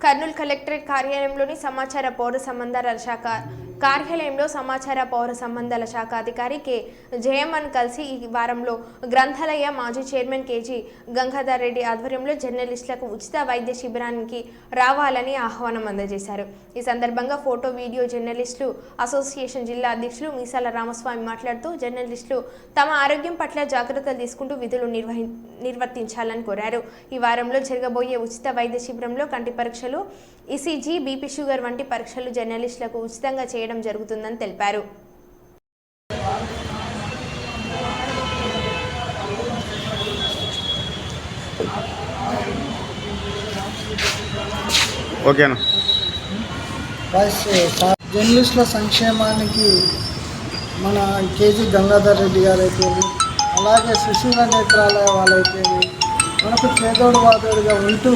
Kurnool collectorate కార్యాలయంలోని సమాచార పౌర సంబంధాల శాఖ కార్యాలయంలో సమాచార పౌర సంబంధాల శాఖ అధికారి కె. జయమ్మన్ కలిసి ఈ వారంలో గ్రంథాలయ మాజీ చైర్మన్ కేజీ గంగాధర్ రెడ్డి ఆధ్వర్యంలో జర్నలిస్టులకు ఉచిత వైద్య శిబిరానికి రావాలని ఆహ్వానం అందజేశారు. ఈ సందర్భంగా ఫోటో వీడియో జర్నలిస్టులు అసోసియేషన్ జిల్లా అధ్యక్షులు మీసాల రామస్వామి మాట్లాడుతూ జర్నలిస్టులు తమ ఆరోగ్యం పట్ల జాగ్రత్తలు తీసుకుంటూ విధులు నిర్వహి నిర్వర్తించాలని కోరారు. ఈ వారంలో జరగబోయే ఉచిత వైద్య శిబిరంలో కంటి పరీక్షలు ఈసీజీ బీపీ షుగర్ వంటి పరీక్షలు జర్నలిస్టులకు ఉచితంగా చేయడం జరుగుతుందని తెలిపారు. ఓకేనా? జర్నలిస్టుల సంక్షేమానికి మన కేజీ గంగాధర్ రెడ్డి గారు అయితేమి అలాగే సుశీల నేత్రాలయ వాళ్ళైతేమి మనకు చేదోడు వాదోడుగా ఉంటూ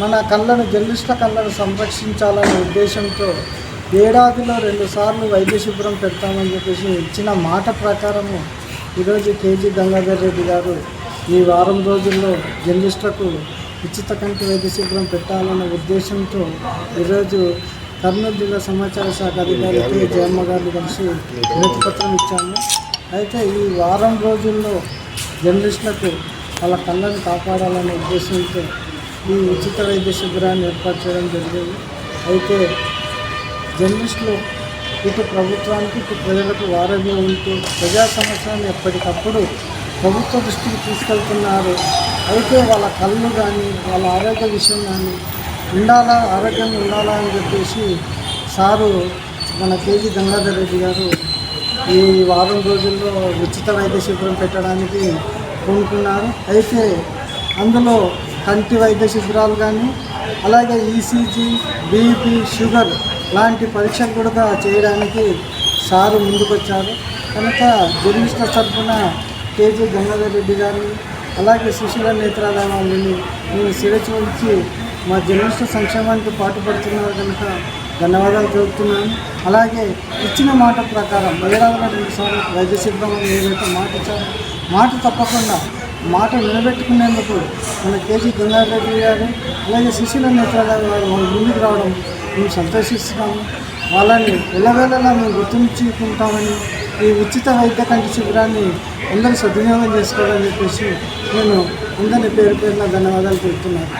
మన కళ్ళను జర్నలిస్టుల కళ్ళను సంరక్షించాలనే ఉద్దేశంతో ఏడాదిలో రెండు సార్లు వైద్య శుభ్రం పెడతామని చెప్పేసి ఇచ్చిన మాట ప్రకారము ఈరోజు కేజీ గంగాధర్ రెడ్డి గారు ఈ వారం రోజుల్లో జర్నలిస్టులకు ఉచిత కంటి వైద్య శిబిరం పెట్టాలన్న ఉద్దేశంతో ఈరోజు కర్నూలు జిల్లా సమాచార శాఖ అధికారి కె జయమ్మ గారిని కలిసి వినతిపత్రం ఇచ్చాము. అయితే ఈ వారం రోజుల్లో జర్నలిస్టులకు వాళ్ళ కళ్ళను కాపాడాలనే ఉద్దేశంతో ఈ ఉచిత వైద్య శిబిరాన్ని ఏర్పాటు చేయడం జరిగింది. అయితే జర్నలిస్టులు ఇటు ప్రభుత్వానికి ఇటు ప్రజలకు వారధిగా ఉంటూ ప్రజా సమస్యలను ఎప్పటికప్పుడు ప్రభుత్వ దృష్టికి తీసుకెళ్తున్నారు. అయితే వాళ్ళ కళ్ళు కానీ వాళ్ళ ఆరోగ్య విషయం కానీ ఉండాలా ఆరోగ్యంగా ఉండాలా అని చెప్పేసి సారు మన కేజీ గంగాధర్ రెడ్డి గారు ఈ వారం రోజుల్లో ఉచిత వైద్య శిబిరం పెట్టడానికి కోరుకున్నారు అయితే అందులో కంటి వైద్య శిబిరాలు కానీ అలాగే ఈసీజీ బీపీ షుగర్ లాంటి పరీక్షలు కూడా చేయడానికి సారు ముందుకొచ్చారు. కనుక జర్నలిస్టుల తరఫున కేజీ గంగాధర్ రెడ్డి గారిని అలాగే సుశీల నేత్రాలయ వాళ్ళని నేను శిరచి ఉంచి మా జర్నలిస్టుల సంక్షేమానికి పాటుపడుతున్నారు కనుక ధన్యవాదాలు తెలుపుతున్నాను. అలాగే ఇచ్చిన మాట ప్రకారం ఏడాదిలో రెండు సార్లు వైద్య శిబిరం ఏదైతే మాట ఇచ్చారో. మాట తప్పకుండా మాట నిలబెట్టుకునేందుకు మన కేజీ గంగాధర్ రెడ్డి గారు అలాగే సుశీల నేత్రాలయ వారు ముందుకు రావడం మేము సంతోషిస్తున్నాము. వాళ్ళని వెళ్ళవేళలా మేము గుర్తుంచుకుంటామని ఈ ఉచిత వైద్య కంటి శిబిరాన్ని అందరూ సద్వినియోగం చేసుకోవాలని చెప్పేసి నేను అందరినీ పేరు పేరున ధన్యవాదాలు తెలుపుతున్నాను.